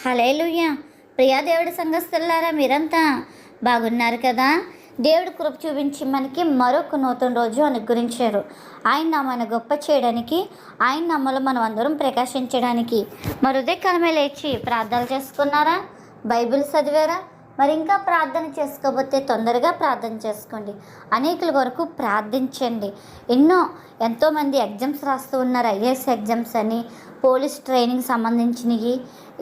Hallelujah Priya దేవుడి సంఘస్థులారా మీరంతా బాగున్నారు కదా? దేవుడు కృప చూపించి మనకి మరొక నూతన రోజు అనుగ్రహించారు. ఆయన నామాన్ని గొప్ప చేయడానికి ఆయన నామలో మనం అందరం ప్రకాశించడానికి. మరుదే కలమే లేచి ప్రార్థనలు చేసుకున్నారా? బైబిల్ చదివారా? మరి ఇంకా ప్రార్థన చేసుకోకపోతే తొందరగా ప్రార్థన చేసుకోండి. అనేకుల వరకు ప్రార్థించండి. ఎన్నో ఎంతోమంది ఎగ్జామ్స్ రాస్తూ ఉన్నారు. ఐఏఎస్ ఎగ్జామ్స్ అని పోలీస్ ట్రైనింగ్ సంబంధించినవి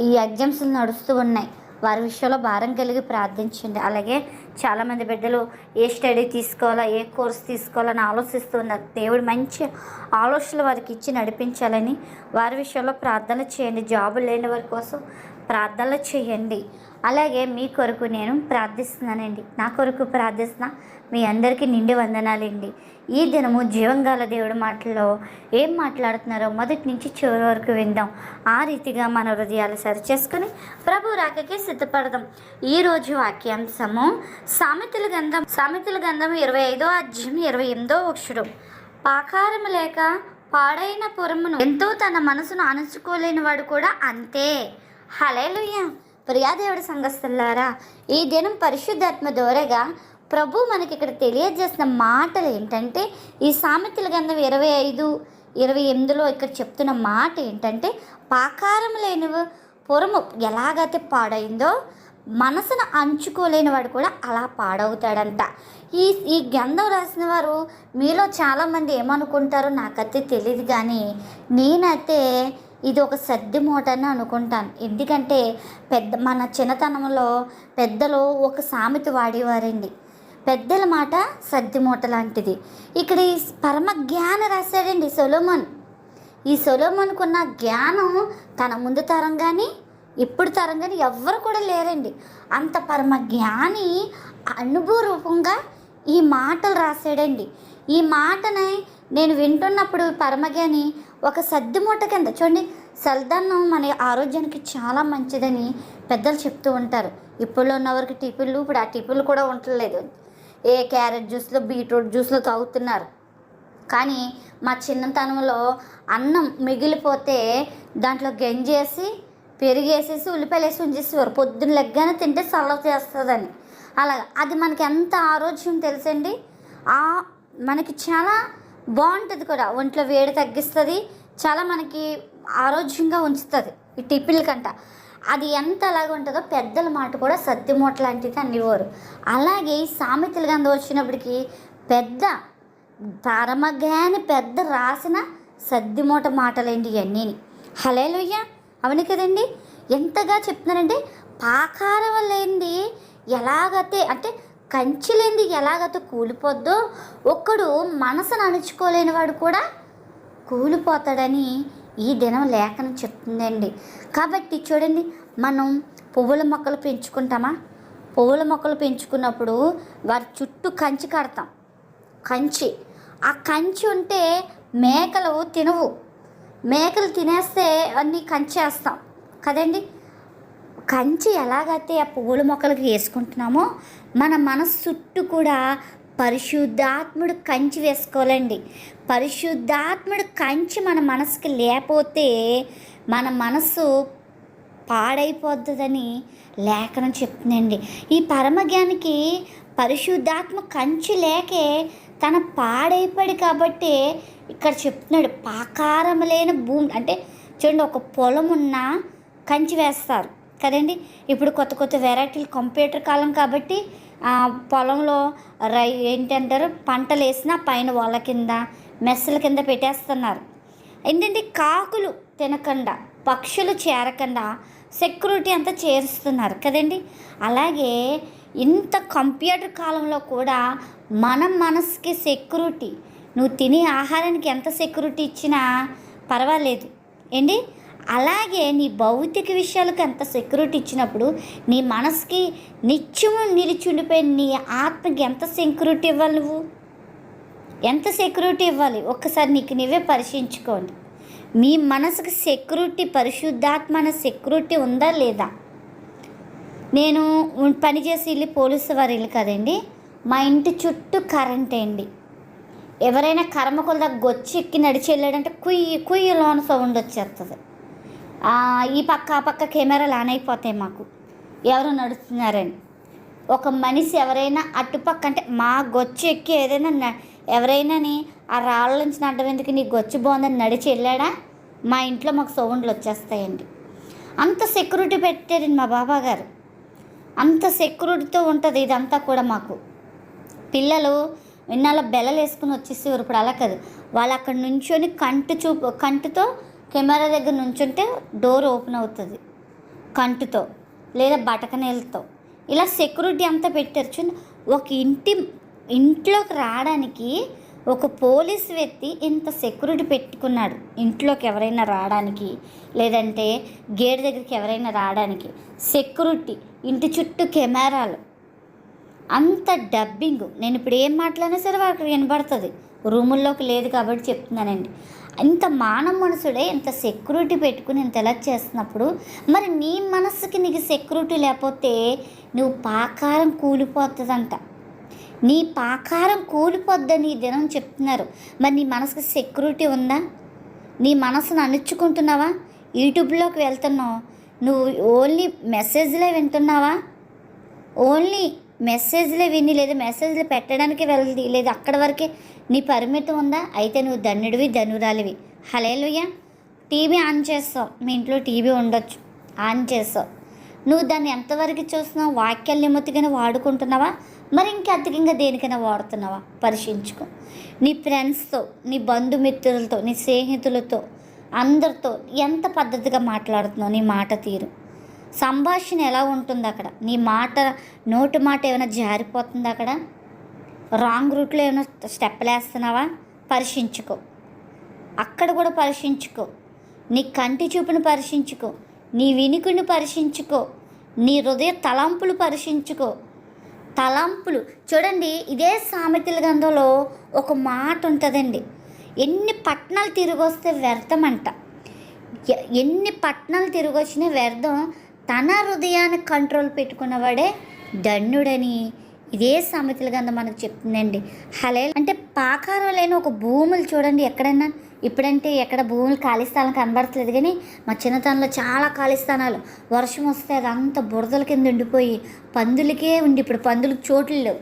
ఈ ఎగ్జామ్స్ నడుస్తూ ఉన్నాయి. వారి విషయంలో భారం కలిగి ప్రార్థించండి. అలాగే చాలామంది బిడ్డలు ఏ స్టడీ తీసుకోవాలా ఏ కోర్స్ తీసుకోవాలని ఆలోచిస్తున్నారు దేవుడు మంచి ఆలోచనలు వారికి ఇచ్చి నడిపించాలని వారి విషయంలో ప్రార్థన చేయండి. జాబు లేని వారి కోసం ప్రార్థనలు చేయండి. అలాగే మీ కొరకు నేను ప్రార్థిస్తున్నానండి. నా కొరకు ప్రార్థిస్తున్న మీ అందరికీ నిండి వందనాలండి. ఈ దినము జీవంగాల దేవుడి మాటల్లో ఏం మాట్లాడుతున్నారో మొదటి నుంచి చివరి వరకు విందాం. ఆ రీతిగా మన హృదయాలు సరిచేసుకుని ప్రభు రాకకి సిద్ధపడదాం. ఈరోజు వాక్యాంశము సామెతల గంధం సామెతల గంధం ఇరవై ఐదో అధ్యయం ఇరవై ఎనిమిదో అక్షరం పాకారం లేక పాడైన పురమును ఎంతో తన మనసును అణుచుకోలేని వాడు కూడా అంతే. హలేలుయ్య ప్రియాదేవుడి సంఘస్థులారా ఈ దినం పరిశుద్ధాత్మ దోరగా ప్రభు మనకి ఇక్కడ తెలియజేసిన మాటలు ఏంటంటే ఈ సామెతల గంధం ఇరవై ఐదు ఇరవై ఎనిమిదిలో ఇక్కడ చెప్తున్న మాట ఏంటంటే పాకారం లేని పురము ఎలాగైతే పాడైందో మనసును అంచుకోలేని వాడు కూడా అలా పాడవుతాడంట. ఈ ఈ గంధం రాసిన వారు మీలో చాలామంది ఏమనుకుంటారో నాకైతే తెలియదు కానీ నేనైతే ఇది ఒక సర్ది మూట అని అనుకుంటాను. ఎందుకంటే పెద్ద మన చిన్నతనంలో పెద్దలు ఒక సామెత వాడేవారండి. పెద్దల మాట సర్ది మూట లాంటిది. ఇక్కడ ఈ పరమ జ్ఞాన రాశాడండి సొలోమన్. ఈ సొలోమన్కున్న జ్ఞానం తన ముందు తరం కానీ ఇప్పుడు తరం కానీ ఎవ్వరు కూడా లేరండి. అంత పరమ జ్ఞాని అనుభవ రూపంగా ఈ మాటలు రాశాడండి. ఈ మాటని నేను వింటున్నప్పుడు పరమజ్ఞాని ఒక సద్ది మూట కింద చూడండి సల్దన్నం మన ఆరోగ్యానికి చాలా మంచిదని పెద్దలు చెప్తూ ఉంటారు. ఇప్పుడులో ఉన్నవారికి టిఫిన్లు ఇప్పుడు ఆ టిఫిన్లు కూడా ఉండలేదు ఏ క్యారెట్ జ్యూస్లో బీట్రూట్ జ్యూస్లో తాగుతున్నారు. కానీ మా చిన్నతనంలో అన్నం మిగిలిపోతే దాంట్లో గంజేసి పెరిగేసేసి ఉల్లిపాయలు వేసి ఉంచేసేవారు. పొద్దున్న లెగ్గానే తింటే సలవు చేస్తుందని. అలాగా. అది మనకి ఎంత ఆరోగ్యం తెలుసండి? ఆ మనకి చాలా బాగుంటుంది కూడా. ఒంట్లో వేడి తగ్గిస్తుంది. చాలా మనకి ఆరోగ్యంగా ఉంచుతుంది ఈ టిఫిన్ల కంట. అది ఎంత అలాగ ఉంటుందో పెద్దల మాట కూడా సత్యమూట లాంటిది అనేవారు అలాగే ఈ సామెతలు గంధ వచ్చినప్పటికి పెద్ద పరమగాని పెద్ద రాసిన సద్దిమూట మాటలేంటి ఇవన్నీ హలేలుయ్య అవును కదండి? ఎంతగా చెప్తున్నారంటే పాకారం ఏంది? ఎలాగతే అంటే కంచి లేనిది కూలిపోద్దో ఒక్కడు మనసును అణుచుకోలేని వాడు కూడా కూలిపోతాడని ఈ దినం లేఖనం చెప్తుందండి. కాబట్టి చూడండి మనం పువ్వుల మొక్కలు పెంచుకుంటామా? పువ్వుల మొక్కలు పెంచుకున్నప్పుడు వారి చుట్టూ కంచి కడతాం. కంచి. ఆ కంచి ఉంటే మేకలు తినవు. మేకలు తినేస్తే అన్నీ కంచేస్తాం. కదండి? కంచి ఎలాగైతే ఆ పువ్వుల మొక్కలకి వేసుకుంటున్నామో మన మనసు చుట్టూ కూడా పరిశుద్ధాత్ముడు కంచి వేసుకోవాలండి. పరిశుద్ధాత్ముడు కంచి మన మనసుకి లేకపోతే మన మనసు పాడైపోతుందని లేఖనం చెప్తుందండి. ఈ పరమజ్ఞానికి పరిశుద్ధాత్మ కంచి లేకే తన పాడైపడి కాబట్టి ఇక్కడ చెప్తున్నాడు పాకారం లేని భూమి అంటే చూడండి ఒక పొలం ఉన్నా కంచి వేస్తారు. కదండి? ఇప్పుడు కొత్త కొత్త వెరైటీలు కంప్యూటర్ కాలం కాబట్టి పొలంలో రై ఏంటంటారు? పంటలు వేసిన పైన వాళ్ళ కింద మెస్సల కింద పెట్టేస్తున్నారు. ఏంటంటే కాకులు తినకుండా పక్షులు చేరకుండా సెక్యూరిటీ అంతా చేరుస్తున్నారు కదండి? అలాగే ఇంత కంప్యూటర్ కాలంలో కూడా మన మనసుకి సెక్యూరిటీ నువ్వు తినే ఆహారానికి ఎంత సెక్యూరిటీ ఇచ్చినా పర్వాలేదు. ఏంటి? అలాగే నీ భౌతిక విషయాలకు ఎంత సెక్యూరిటీ ఇచ్చినప్పుడు నీ మనసుకి నిత్యము నిలిచుండిపోయిన నీ ఆత్మకి ఎంత సెక్యూరిటీ ఇవ్వాలి నువ్వు? ఎంత సెక్యూరిటీ ఇవ్వాలి? ఒక్కసారి నీకు నీవే పరిశీలించుకోండి. మీ మనసుకు సెక్యూరిటీ పరిశుద్ధాత్మ అనే సెక్యూరిటీ ఉందా లేదా? నేను పనిచేసి ఇల్లు పోలీసు వారి ఇల్లు కదండి మా ఇంటి చుట్టూ కరెంట్ అండి. ఎవరైనా కర్మకుల దగ్గర గొచ్చి ఎక్కి నడిచి వెళ్ళాడంటే కుయ్యి కుయ్యి లోన సౌండ్ వచ్చేస్తుంది. ఈ పక్క ఆ పక్క కెమెరాలు ఆన్ అయిపోతాయి మాకు. ఎవరు నడుస్తున్నారని. ఒక మనిషి ఎవరైనా అటుపక్క అంటే మా గొచ్చు ఎక్కి ఏదైనా ఎవరైనాని ఆ రాళ్ళ నుంచి నడ్డం ఎందుకు? నీ గొచ్చు బాగుందని నడిచి వెళ్ళాడా? మా ఇంట్లో మాకు సౌండ్లు వచ్చేస్తాయండి. అంత సెక్యూరిటీ పెట్టారండి మా బాబా గారు అంత సెక్యూరిటీతో ఉంటుంది ఇదంతా కూడా మాకు. పిల్లలు ఇన్నాళ్ళ బెల్లలు వేసుకుని వచ్చేసేవారు ఇప్పుడు అలా కాదు. వాళ్ళు అక్కడ నుంచొని కంటి చూపు కంటితో కెమెరా దగ్గర నుంచుంటే డోర్ ఓపెన్ అవుతుంది. కంటితో లేదా బటకనేలతో ఇలా సెక్యూరిటీ అంతా పెట్టారు చూడండి ఒక ఇంటి ఇంట్లోకి రావడానికి ఒక పోలీస్ వ్యక్తి ఇంత సెక్యూరిటీ పెట్టుకున్నాడు. ఇంట్లోకి ఎవరైనా రావడానికి లేదంటే గేట్ దగ్గరికి ఎవరైనా రావడానికి సెక్యూరిటీ ఇంటి చుట్టూ కెమెరాలు. అంత డబ్బింగ్. నేను ఇప్పుడు ఏం మాట్లాడినా సరే వాళ్ళకి వినబడుతుంది. రూముల్లోకి లేదు కాబట్టి చెప్తున్నానండి. ఇంత మానవ మనసుడే ఇంత సెక్యూరిటీ పెట్టుకుని ఇంత ఎలా చేస్తున్నప్పుడు మరి నీ మనసుకి నీకు సెక్యూరిటీ లేకపోతే నువ్వు పాకారం కూలిపోతుందంట. నీ పాకారం కూలిపోద్దని ఈ దినం చెప్తున్నారు. మరి నీ మనసుకి సెక్యూరిటీ ఉందా? నీ మనసును అణుచుకుంటున్నావా? యూట్యూబ్లోకి వెళ్తున్నావు. నువ్వు ఓన్లీ మెసేజ్లే వింటున్నావా? ఓన్లీ మెసేజ్లే విని లేదా మెసేజ్లు పెట్టడానికి వెళ్ళి లేదా అక్కడి వరకే నీ పరిమితి ఉందా? అయితే నువ్వు ధన్యుడివి ధనురాలివి. హలేలుయ్య టీవీ ఆన్ చేస్తావు. మీ ఇంట్లో టీవీ ఉండొచ్చు. ఆన్ చేస్తావు. నువ్వు దాన్ని ఎంతవరకు చూస్తున్నావు? వాక్యాల నిమిత్తిగానే వాడుకుంటున్నావా? మరి ఇంకా అధికంగా దేనికైనా వాడుతున్నావా? పరిశీలించుకో. నీ ఫ్రెండ్స్తో నీ బంధుమిత్రులతో నీ స్నేహితులతో అందరితో ఎంత పద్ధతిగా మాట్లాడుతున్నావు? నీ మాట తీరు. సంభాషణ ఎలా ఉంటుంది అక్కడ నీ మాట నోటి మాట ఏమైనా జారిపోతుంది అక్కడ? రాంగ్ రూట్లో ఏమైనా స్టెప్పులు వేస్తున్నావా పరీక్షించుకో. అక్కడ కూడా పరీక్షించుకో. నీ కంటి చూపును పరీక్షించుకో. నీ వినికిని పరీక్షించుకో. నీ హృదయ తలంపులు పరీక్షించుకో. తలంపులు. చూడండి ఇదే సామెతల గంధంలో ఒక మాట ఉంటుందండి. ఎన్ని పట్టణాలు తిరిగి వస్తే వ్యర్థమంట ఎన్ని పట్టణాలు తిరిగి వచ్చినా వ్యర్థం తన హృదయాన్ని కంట్రోల్ పెట్టుకున్నవాడే ధన్యుడని ఇదే సామెతల గంధం మనకు చెప్తుందండి. హలే అంటే పాకారం లేని ఒక భూములు చూడండి ఎక్కడైనా. ఇప్పుడంటే ఎక్కడ భూములు ఖాళీ స్థలం కనబడట్లేదు కానీ మా చిన్నతనంలో చాలా ఖాళీ స్థానాలు. వర్షం వస్తే అదంతా బురదల కింద ఉండిపోయి పందులకే ఉండి ఇప్పుడు పందులకు చోట్లు లేవు.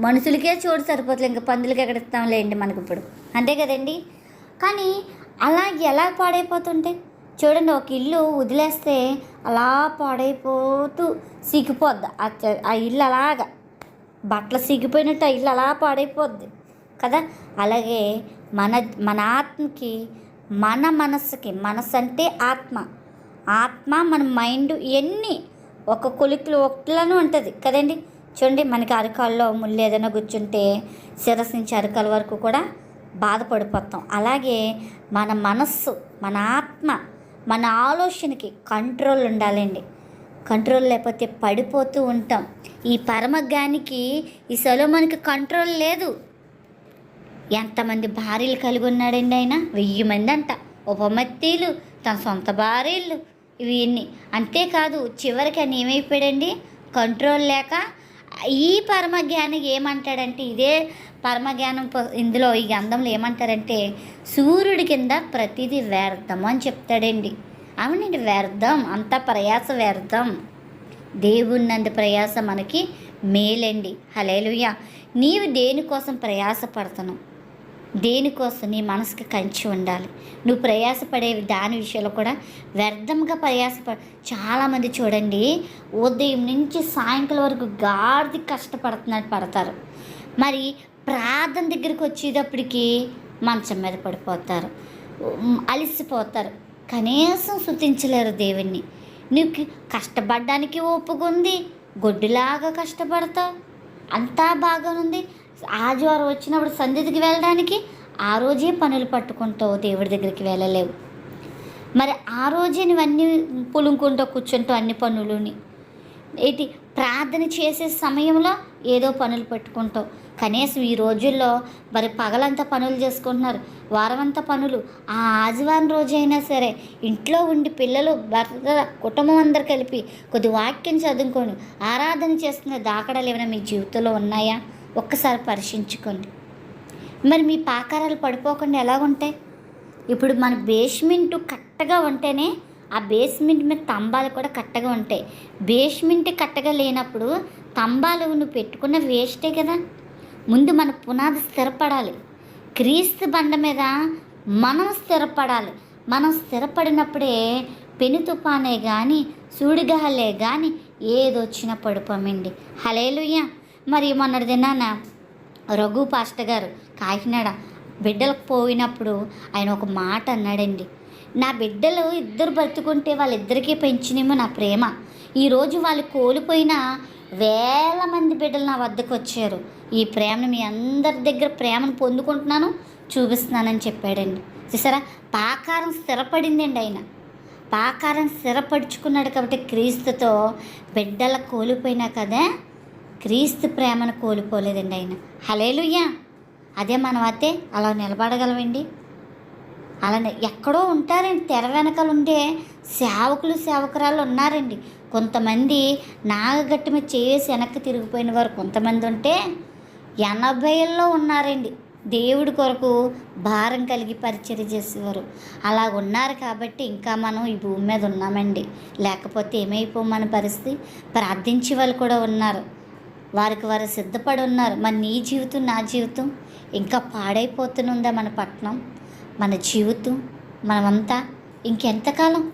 మనుషులకే చోటు సరిపోతుంది ఇంకా పందులకి ఎక్కడ ఇస్తాంలేండి మనకి ఇప్పుడు. అంతే కదండి? కానీ అలా ఎలా పాడైపోతుంటే చూడండి ఒక ఇల్లు వదిలేస్తే అలా పాడైపోతూ సిగిపోద్ది ఆ ఇల్లు అలాగా. బట్టలు సిగిపోయినట్టు టైల్ ఇల్లు అలా పాడైపోద్ది కదా? అలాగే మన మన ఆత్మకి మన మనస్సుకి మనసు అంటే ఆత్మ. ఆత్మ మన మైండ్ ఇవన్నీ ఒక కొలిక్లు ఒకట్లను ఉంటుంది కదండి? చూడండి మనకి అరకాల్లో ముళ్ళు ఏదైనా కూర్చుంటే శిరస్సు నుంచి అరకాల వరకు కూడా బాధపడిపోతాం. అలాగే మన మనస్సు మన ఆత్మ మన ఆలోచనకి కంట్రోల్ ఉండాలండి. కంట్రోల్ లేకపోతే పడిపోతూ ఉంటాం. ఈ పరమజ్ఞానికి ఈ సొలొమోనికి కంట్రోల్ లేదు. ఎంతమంది భార్యలు కలిగి ఉన్నాడండి ఆయన? వెయ్యి మంది అంట ఉపమత్తీలు తన సొంత భార్యలు. ఇవి అంతేకాదు చివరికి ఆయన ఏమైపోయాడండి? కంట్రోల్ లేక ఈ పరమజ్ఞానం ఏమంటాడంటే ఇదే పరమజ్ఞానం ఇందులో ఈ గంధంలో ఏమంటారంటే సూర్యుడి కింద ప్రతిదీ వ్యర్థం అని చెప్తాడండి. అవునండి వ్యర్థం. అంత ప్రయాస వ్యర్థం. దేవుని ప్రయాస మనకి మేలండి. హలేలుయ్య నీవు దేనికోసం ప్రయాస దేనికోసం నీ మనసుకి కంచి ఉండాలి? నువ్వు ప్రయాసపడే దాని విషయంలో కూడా వ్యర్థంగా ప్రయాసపడ చాలామంది చూడండి ఉదయం నుంచి సాయంకాలం వరకు గాడిది కష్టపడుతున్నట్టు పడతారు. మరి ప్రార్థన దగ్గరికి వచ్చేటప్పటికి మంచం మీద పడిపోతారు. అలిసిపోతారు. కనీసం శృతించలేరు దేవుణ్ణి. నీకు కష్టపడడానికి ఓపుకుంది గొడ్డులాగా కష్టపడతావు. అంతా బాగానుంది. ఆదివారం వచ్చినప్పుడు సన్నిధికి వెళ్ళడానికి ఆ రోజే పనులు పట్టుకుంటావు దేవుడి దగ్గరికి వెళ్ళలేవు. మరి ఆ రోజే నువ్వన్నీ పులుముకుంటూ కూర్చుంటావు అన్ని పనులుని. ఏంటి? ప్రార్థన చేసే సమయంలో ఏదో పనులు పెట్టుకుంటాం కనీసం ఈ రోజుల్లో మరి పగలంతా పనులు చేసుకుంటున్నారు. వారమంతా పనులు. ఆ ఆదివారం రోజైనా సరే ఇంట్లో ఉండి పిల్లలు భర్త కుటుంబం అందరు కలిపి కొద్ది వాక్యం చదువుకొని ఆరాధన చేస్తున్న దాఖడాలు ఏమైనా మీ జీవితంలో ఉన్నాయా? ఒక్కసారి పరీక్షించుకోండి మరి మీ పాకారాలు పడిపోకుండా ఎలా ఉంటాయి ఇప్పుడు మన బేస్మెంట్ కట్టగా ఉంటేనే ఆ బేస్మెంట్ మీద తంబాలు కూడా కట్టగా ఉంటాయి. బేస్మెంట్ కట్టగా లేనప్పుడు తంబాలు నువ్వు పెట్టుకున్న వేస్టే కదా. ముందు మన పునాది స్థిరపడాలి. క్రీస్తు బండ మీద మనం స్థిరపడాలి. మనం స్థిరపడినప్పుడే పెను తుఫానే కానీ సూడిగాలే కానీ ఏదొచ్చినా పడిపోమండి. హలేలుయ్య మరి మొన్నటి దినాన రఘు పాస్టర్ గారు కాకినాడ బిడ్డలకు పోయినప్పుడు ఆయన ఒక మాట అన్నాడండి. నా బిడ్డలు ఇద్దరు బ్రతుకుంటే వాళ్ళిద్దరికీ పెంచినేమో నా ప్రేమ. ఈరోజు వాళ్ళు కోల్పోయిన వేల మంది బిడ్డలు నా వద్దకు వచ్చారు. ఈ ప్రేమను మీ అందరి దగ్గర ప్రేమను పొందుకుంటున్నాను చూపిస్తున్నానని చెప్పాడండి. చూసారా? పాకారం స్థిరపడిందండి ఆయన. పాకారం స్థిరపరుచుకున్నాడు కాబట్టి క్రీస్తుతో బిడ్డల కోల్పోయినా కదా క్రీస్తు ప్రేమను కోల్పోలేదండి ఆయన. హలేలుయ్యా అదే మనం అయితే అలా నిలబడగలమండి. అలానే ఎక్కడో ఉంటారండి తెర వెనకాల ఉండే సేవకులు సేవకురాలు ఉన్నారండి. కొంతమంది నాగగట్టి మీద చేసి వెనక్కి తిరిగిపోయిన వారు కొంతమంది ఉంటే ఎనభైల్లో ఉన్నారండి. దేవుడి కొరకు భారం కలిగి పరిచర్య చేసేవారు. అలా ఉన్నారు కాబట్టి ఇంకా మనం ఈ భూమి మీద ఉన్నామండి. లేకపోతే ఏమైపోమని పరిస్థితి. ప్రార్థించే వాళ్ళు కూడా ఉన్నారు. వారికి వారు సిద్ధపడి ఉన్నారు. మరి నీ జీవితం నా జీవితం ఇంకా పాడైపోతుందా మన పట్నం? మన జీవితం మనమంతా ఇంకెంతకాలం?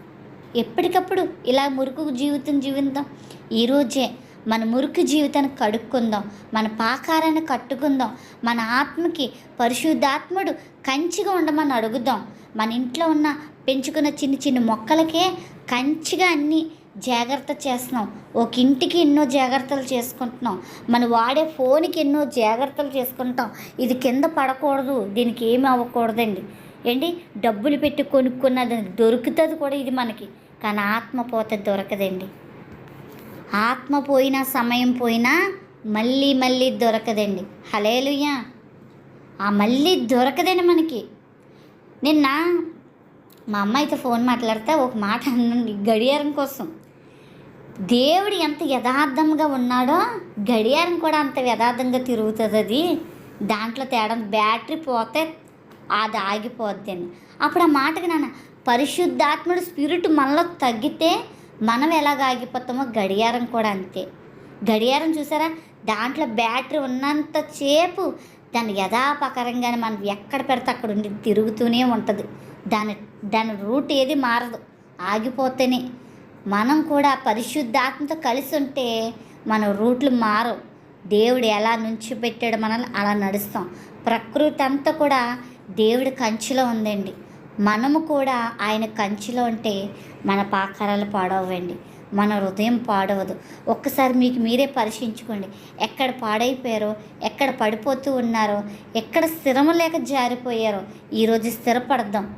ఎప్పటికప్పుడు ఇలా మురుకు జీవితం జీవిద్దాం ఈరోజే మన మురికి జీవితాన్ని కడుక్కుందాం. మన పాకారాన్ని కట్టుకుందాం. మన ఆత్మకి పరిశుద్ధాత్ముడు కంచిగా ఉండమని అడుగుదాం. మన ఇంట్లో ఉన్న పెంచుకున్న చిన్న చిన్న మొక్కలకే కంచిగా అన్నీ జాగ్రత్త చేస్తున్నాం. ఒక ఇంటికి ఎన్నో జాగ్రత్తలు చేసుకుంటున్నాం. మనం వాడే ఫోన్కి ఎన్నో జాగ్రత్తలు చేసుకుంటాం. ఇది కింద పడకూడదు. దీనికి ఏమి అవ్వకూడదండి. ఏంటి? డబ్బులు పెట్టి కొనుక్కున్నది దొరుకుతుంది కూడా ఇది మనకి. కానీ ఆత్మ పోతే దొరకదండి. ఆత్మ పోయినా సమయం పోయినా మళ్ళీ మళ్ళీ దొరకదండి. హలేలుయ్యా ఆ మళ్ళీ దొరకదండి మనకి. నిన్న మా అమ్మాయితో ఫోన్ మాట్లాడితే ఒక మాట అన్నాను గడియారం కోసం. దేవుడు ఎంత యథార్థంగా ఉన్నాడో గడియారం కూడా అంత యథార్థంగా తిరుగుతుంది అది. దాంట్లో తేడా బ్యాటరీ పోతే అది ఆగిపోద్ది అని. అప్పుడు ఆ మాటకి నాన్న పరిశుద్ధాత్ముడు స్పిరిట్ మనలో తగ్గితే మనం ఎలాగ ఆగిపోతామో గడియారం కూడా అంతే. గడియారం చూసారా? దాంట్లో బ్యాటరీ ఉన్నంత సేపు దాని యథాపకరంగానే మనం ఎక్కడ పెడితే అక్కడ ఉండి తిరుగుతూనే ఉంటుంది. దాని దాని రూట్ ఏది మారదు. ఆగిపోతేనే. మనం కూడా పరిశుద్ధాత్మతో కలిసి ఉంటే మన రూట్లు మారవు. దేవుడు ఎలా నుంచి పెట్టాడు మనల్ని అలా నడుస్తాం. ప్రకృతి అంతా కూడా దేవుడి కంచిలో ఉందండి. మనము కూడా ఆయన కంచిలో ఉంటే మన పాకారాలు పాడవండి మన హృదయం పాడవదు. ఒక్కసారి మీకు మీరే పరీక్షించుకోండి ఎక్కడ పాడైపోయారో ఎక్కడ పడిపోతూ ఉన్నారో ఎక్కడ స్థిరము లేక జారిపోయారో ఈరోజు స్థిరపడదాం.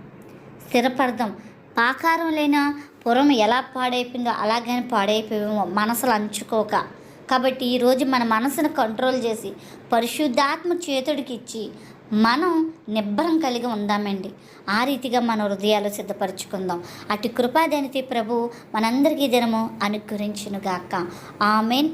స్థిరపడదాం. పాకారం లేన పురం ఎలా పాడైపోయిందో అలాగని పాడైపోయామో మనసులు అంచుకోక. కాబట్టి ఈరోజు మన మనసును కంట్రోల్ చేసి పరిశుద్ధాత్మ చేతుడికి ఇచ్చి మనం నిబ్బరం కలిగి ఉందామండి. ఆ రీతిగా మన హృదయాలు సిద్ధపరచుకుందాం. అటు కృపాదనితి ప్రభు మనందరికీ దినము అనుగ్రహించునుగాక. ఆమెన్.